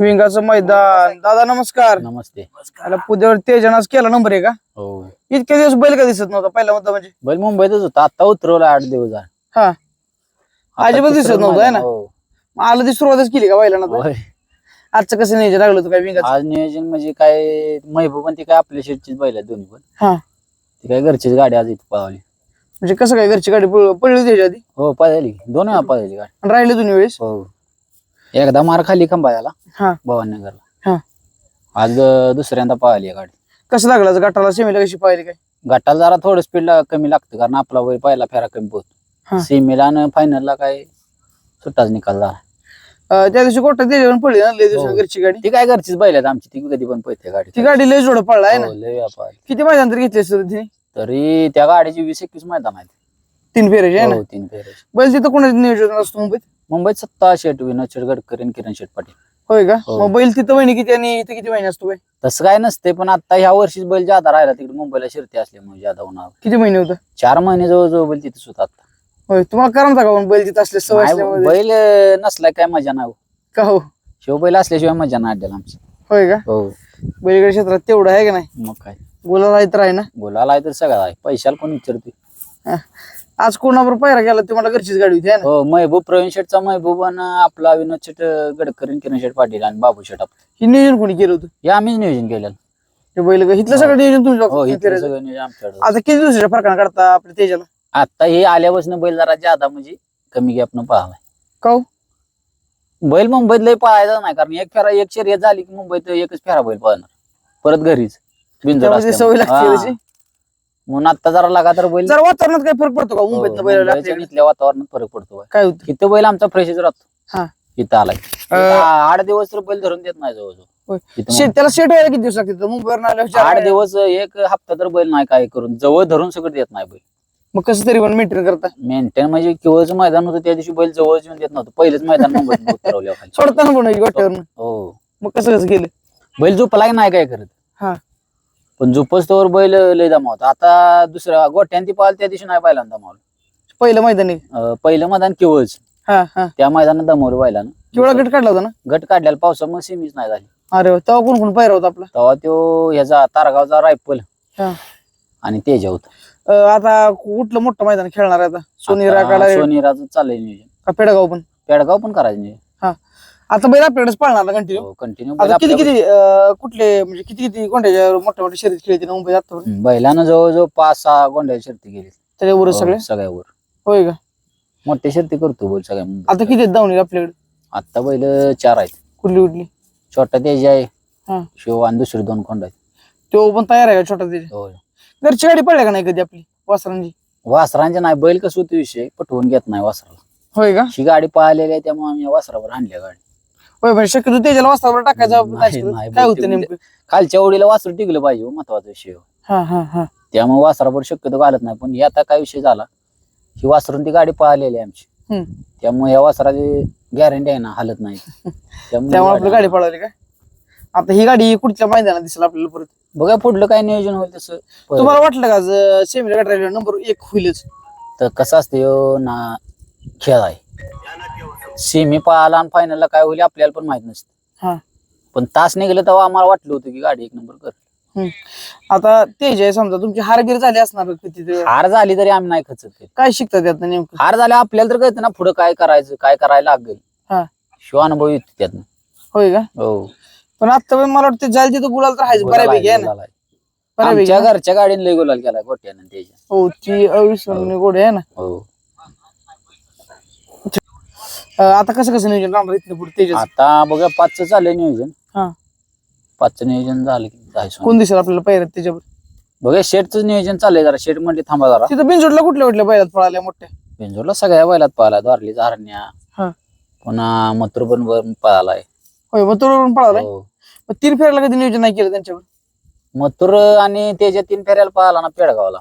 विंगाचं मैदान. दादा नमस्कार. नमस्ते. पुद्यावर तेजनाच केला नंबर आहे का? हो. इतके दिवस बैल का दिसत नव्हता? पहिला मुद्दा म्हणजे? बैल मुंबईतच होता. आता उतरवला आठ दिवस झाले. हा. आता अजिबात तिसरं दिसत नव्हतं, ना? हो. आलं ती सुरुवातच केली का बैलांना? होय. आजचं कसं नियोजन लागलं होतं काय विंगाचं? आज नियोजन म्हणजे काय महबूब आणि ती काय आपल्या शेटचीच बैल आहेत दोन्ही पण. हा. ती काय घरचीच गाडी आज इथे पळवली. म्हणजे कसं काय घरची गाडी पळ- पळली त्याच्या आधी? हो पळाली. दोन वेळा पळाली गाडी. आणि राहिले दोन्ही वेळेस? हो. एकदा मार खाली खंबाळ्याला हा. भवानीनगरला हा. आज दुसऱ्यांदा आहे गाडी कसं लागलं गटाला सेमीला कशी पाहिली काय? गटाला जरा थोडं स्पीड कमी लागतं कारण आपला वय पहिला फेरा कमी. पोहतो सीमेला आणि फायनलला काय सुट्टाच निकाल झाला. त्या दिवशी कोर्टात त्याच्यावर पडली ना लय दिवसात हो. घरची गाडी? ती काय घरचीच आहेत आमची ती कधी पण पळते गाडी. ती गाडी लय जोड पडला आहे ना? हो. किती मैदान तरी घेतले सर तिने? तरी त्या गाडीची वीस एकवीस मैदान आहेत. तीन फेऱ्याचे आहे ना? हो तीन फेरे बैल तिथं कोणाचं नियोजन असतो मुंबईत? मुंबईत सत्ता शेट विनोद शेट गडकरी आणि किरण शेट पाटील. होय का? हो. मग बैल तिथं महिने किती आणि इथं किती महिने असतो बैल तसं काय नसते पण आता ह्या वर्षीच बैल ज्यादा राहिला तिकडे मुंबईला शिरते असल्यामुळे ज्यादा होणार. किती महिने होतं? चार महिने जवळ बैल तिथेच होतात होय तुम्हाला करमता का पण बैल तिथं असले सवय नाही, असल्यामुळे. बैल अं, नसला काय मजा नाही हो. का हो? शिव बैल असल्याशिवाय मजा नाही अड्ड्याला आमची. होय का? हो. बैलगाडी क्षेत्रात तेवढं आहे का नाही? मग काय? बोला राहत आहे ना? बोलायला आहे तर सगळं आहे. पैशाला कोण विचारते हा. आज कोणाबरोबर पायरा गेला तुम्हाला घरचीच गाडी होती है ना? हो महबूब प्रवीण शेटचा महबूब आणि आपला विनोद शेट गडकरी किरण शेट पाटील आणि बाबू शेट आपलं. ही नियोजन कोणी केलं होतं? हे आम्हीच नियोजन केलेलं. ते बैल इथलं सगळं नियोजन हो इथलं. सगळं नियोजन आमच्याकडे. आता किती दिवसाच्या फरकानं काढता आपल्या तेजाला? आता हे आल्यापासून बैल जरा ज्यादा म्हणजे कमी गॅपनं पळालाय. का हो? बैल मुंबईत लय पळायचा नाही कारण एक फेरा एक शर्यत झाली की मुंबईत एकच फेरा बैल पळणार. परत घरीच. बिनजोड त्यामुळे ते सवय लागते. त्याची. हा. म्हणून आता जरा लागा तर बैल जरा वातावरणात काही फरक पडतो का? हो, मुंबईत बैल मुंबईच्या आपल्याकडे? इथल्या वातावरणात फरक पडतो बैल. काय होतं? इथं बैल आमचा फ्रेशच राहतो. हा. इथं आलाय. इथं आठ दिवस तर बैल धरून देत नाही जवळजवळ. होय. इथं शेत त्याला सेट व्हायला किती दिवस लागते मुंबईवर आठ. दिवस एक हप्ता तर बैल नाही काय करून. जवळ धरून सगळं देत नाही बैल. मग कसं तरी पण मेंटेन करता? मेंटेन म्हणजे केवळच मैदान होतं त्या दिवशी बैल जवळ येऊन देत नव्हतं. पहिलेच मैदान मुंबईत उतरवल्या खाली. सोडताना पण हो. मग कसं कसं केलं? बैल झोपला नाही काय करत? हा. पण झोपच तोवर बैल लय दमावत. आता दुसऱ्या गोट्यान ती पाल त्या दिवशी नाही पाहिला दमावलं. पहिलं मैदान? अं, पहिलं मैदान केवळच. हा हा. त्या मैदानात दमावलं बैलानं. केवढा गट काढला होता ना? गट काढल्याला पावसामुळे सेमीच नाही झाली. अरे वा, तेव्हा कोण कोण पायरा होता आपला. तेव्हा तो ह्याचा तारगावचा रायफल. हा. आणि तेजा होता. अं, आता कुठलं मोठं मैदान खेळणार आहे आता? सोनी आता राकाला सोनीराचं चाललंय नियोजन. का पेडगाव पण? पेडगाव पण करायचं नियोजन. हा. आता बैल आपल्याकडेच पाळणार कंटिन्यू कंटिन्यू आता किती किती अं, कुठले म्हणजे किती किती कोणत्या मोठ्या मोठ्या शर्यत खेळते ना मुंबईत आता बैलानं जवळजवळ पाच सहा गोंड्या शर्ती गेली त्याच्यावर हो, सगळे सगळ्यावर होय का? मोठ्या शर्ती करतो बैल सगळ्या. आता किती आहेत धावणे आपल्याकडे? आता बैल चार आहेत. कुठली कुठली? छोटा तेज आहे. हा. शिव आणि दुसरे दोन खोंड आहेत. तो पण तयार आहे का छोटा त्याच्या होय. घरची गाडी पडल्या का नाही कधी आपली? वासरांची? वासरांचे नाही बैल कसं होतं विषय पटवून घेत नाही वासराला. होय का? ही गाडी पाहिलेली आहे त्यामुळे आम्ही वासरावर आणल्या गाडी. होय म्हणजे शक्यतो त्याच्याला वासरावर टाकायचं नाही, नाही नाही, काय होतं बहुतेक नेमकं? खालच्या ओढीला वासरू टिकलं पाहिजे हो, महत्त्वाचा विषय हो. हा हा हा. त्यामुळे वासरावर शक्यतो घालत नाही पण हे आता काय विषय झाला ही वासरून ती गाडी पाहिलेली आहे आमची. हम्म. त्यामुळे या वासराची गॅरंटी आहे ना हालत नाही. त्यामुळे आपली गाडी पळवली का आता ही गाडी कुठच्या मैदानात दिसेल आपल्याला परत? बघा पुढलं काय नियोजन होईल तसं. तुम्हाला वाटलं का सेमीला गाडी नंबर एक होईलच? तर कसं असते ना खेळ आहे. सेमी पाहाला आणि फायनलला काय होईल आपल्याला पण माहीत नसतं. हा. पण तास निघलं तेव्हा आम्हाला वाटलं होतं की गाडी एक नंबर कर. आता तेज आहे समजा तुमची हारगीर झाली असणार किती ते. हार झाली तरी आम्ही नाही खचत ते. काय शिकतात त्यातनं नेमकं? हार झाल्या आपल्याला तर कळतं ना पुढे काय करायचं काय करायला लागेल. शिव अनुभव येतो त्यातनं. होय का? हो. पण आता पण मला वाटतं जायला तिथं गुलाल तर आहेच बऱ्यापैकी आहे ना? घरच्या गाडीने लय गुलाल केला गोट्यानं त्याच्या हो ती गोडी आहे ना? हो. अं, आता कसं कसं नियोजन राहणार इथनं पुढे तेजस? आता बघा पाचचं चाललंय नियोजन. हा. पाचचं नियोजन झालं की जायचं कोण दिसेल आपल्याला पायऱ्यात त्याच्यावर? बघा शेटचं नियोजन चाललंय जरा. शेट म्हणले थांबा जरा. तिथं बिनजोडला कुठल्या कुठल्या बैलात पळाल्या मोठ्या? बेंजोरला सगळ्या बैलात पाहिला द्वारली धारण्या हा. पुन्हा मथुरबन वर पळालाय. होय मग पळालाय? हो. मग तीन फेऱ्याला कधी नियोजन नाही केलं त्यांच्यावर? मथुर आणि त्याच्या तीन फेऱ्याला पळाला ना पेडगावला.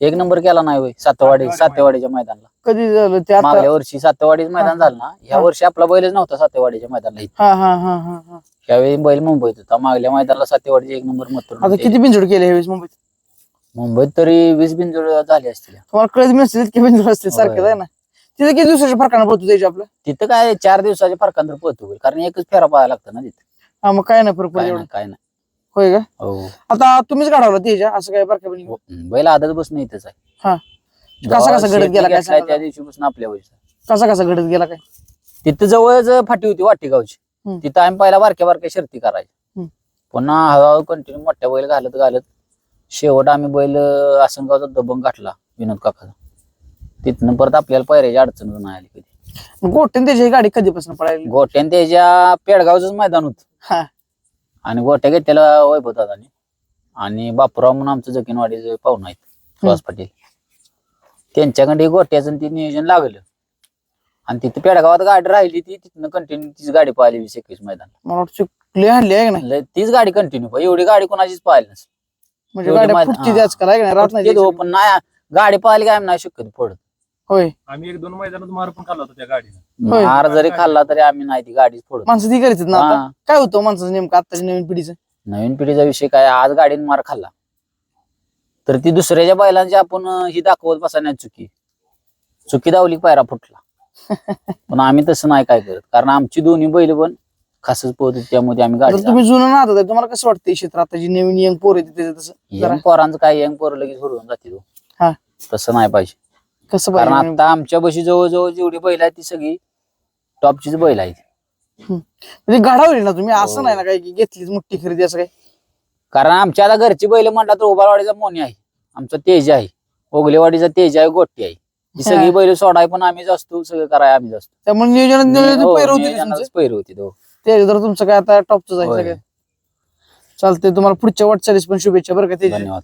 एक नंबर केला नाही होय सातवाडी सातेवाडीच्या मैदानला. कधी झालं ते आता? मागल्या वर्षी सातेवाडीच मैदान झालं ना या वर्षी आपला बैलच नव्हता सातेवाडीच्या मैदानला इथं. हा हा हा हा हा. यावेळी बैल मुंबईत होता मागल्या मैदानाला सातेवाडीचे एक नंबर आता किती बिनजोड केले ह्यावेळेस मुंबईत? मुंबईत तरी वीस बिनजोड झाली असतील. तुम्हाला कळत नसतील इतके बिनजोड असते होय. सारखे आहे ना. तिथे किती दिवसाच्या फरकानं पळतो त्याच्या आपलं? तिथं काय चार दिवसाच्या फरकांतर होईल कारण एकच फेरा पाहायला लागतं ना तिथं. हा मग काय नाही फरक पडत काय एवढं. नाही काय नाही. होय का? हो. आता तुम्हीच गाडवला त्याच्या असं काय बरं का हो, बैल आदत बसून इथंच आहे. हा. जेव्हा कसा कसा घडत गेला काय सांगा? त्या दिवशी बसून आपल्या वयचा. कसा कसा घडत गेला काय? तिथं जवळच फाटी होती वाटेगावची. हम्म. तिथं आम्ही पहिला बारक्या बारक्या शर्ती करायच्या हम्म. पुन्हा हळूहळू कंटिन्यू मोठ्या बैल घालत घालत शेवट आम्ही बैल अं, आसनगावचा दबंग गाठला विनोद काकाचा. तिथनं परत आपल्याला पैऱ्याची अडचण नाही आली कधी. गोट्यान त्याची ही गाडी कधीपासून पळायली गोट्यान त्याच्या पेडगावच मैदान होत. हा. आणि गोट्या घेतलेला वैभव दादाने. आणि बापूराव म्हणून आमचं जकीनवाडीचे पाहुणा आहेत सुहास पाटील. त्यांच्याकडे गोट्याचं ते नियोजन लागलं. आणि तिथे पेडगावात गाडी राहिली ती तिथनं कंटिन्यू तीच गाडी पाहिली वीस एकवीस मैदान मला वाटतं लय हल्ली आहे का नाही? लय- तीच गाडी कंटिन्यू एवढी गाडी कोणाचीच पाहिली नसते. म्हणजे एवढी गाड्या माहिती- हा. नाही राहत नाही ते दो- त्याची. पण नाही गाडी पाहिली काय नाही शक्यतो फोडत होय. आम्ही एक दोन मैदानात मार पण खाल्ला होता त्या गाडीनं. होय. मार जरी खाल्ला तरी आम्ही नाही ती गाडीच फोडत. माणसं ती करीत ना आता? हा. काय होतं माणसाचं नेमकं आताच्या नवीन पिढीचं? नवीन पिढीचा विषय काय? आज गाडीने मार खाल्ला. तर ती दुसऱ्याच्या बैलांची आपण अं, ही दाखवत बसण्यात चुकी. चुकी दावली की पायरा फुटला. पण आम्ही तसं नाही काय करत. कारण आमची दोन्ही बैल पण खासच पोहत होती, त्यामुळे आम्ही तर गाडी तुम्ही जुनं नाहत आहे तुम्हाला कसं वाटतं क्षेत्र? आता जी नवीन यंग पोर येते त्याचं तसं? जरा यंग पोरांचं काय? यंग पोरं लगेच हुरवून जाते हा. तो तसं नाही पाहिजे. कसं कारण आता आमच्या बशी जवळजवळ जेवढी बैल आहेत ती सगळी टॉपचीच बैल आहेत. म्हणजे गाडावली ना तुम्ही? असं हो. नाही ना काय की घेतलीच मोठी खरेदी असं काय कारण आमच्या आता घरची बैल म्हणला तर उबारवाडीचा मोनी आहे. आमचा तेज आहे. ओगलेवाडीचा तेज आहे गोट्टी आहे. ही सगळी हा. बैल सोडाय पण आम्ही जास्तो सगळं कराय आम्ही जास्त त्यामुळे नियोजनात नियोजन पैर होते नियोजनातच पैर होती तो ते तर तुमचं काय आता टॉपच आहे होय. सगळं. चालतंय तुम्हाला पुढच्या वाटचालीस पण शुभेच्छा बरं का त्याची धन्यवाद.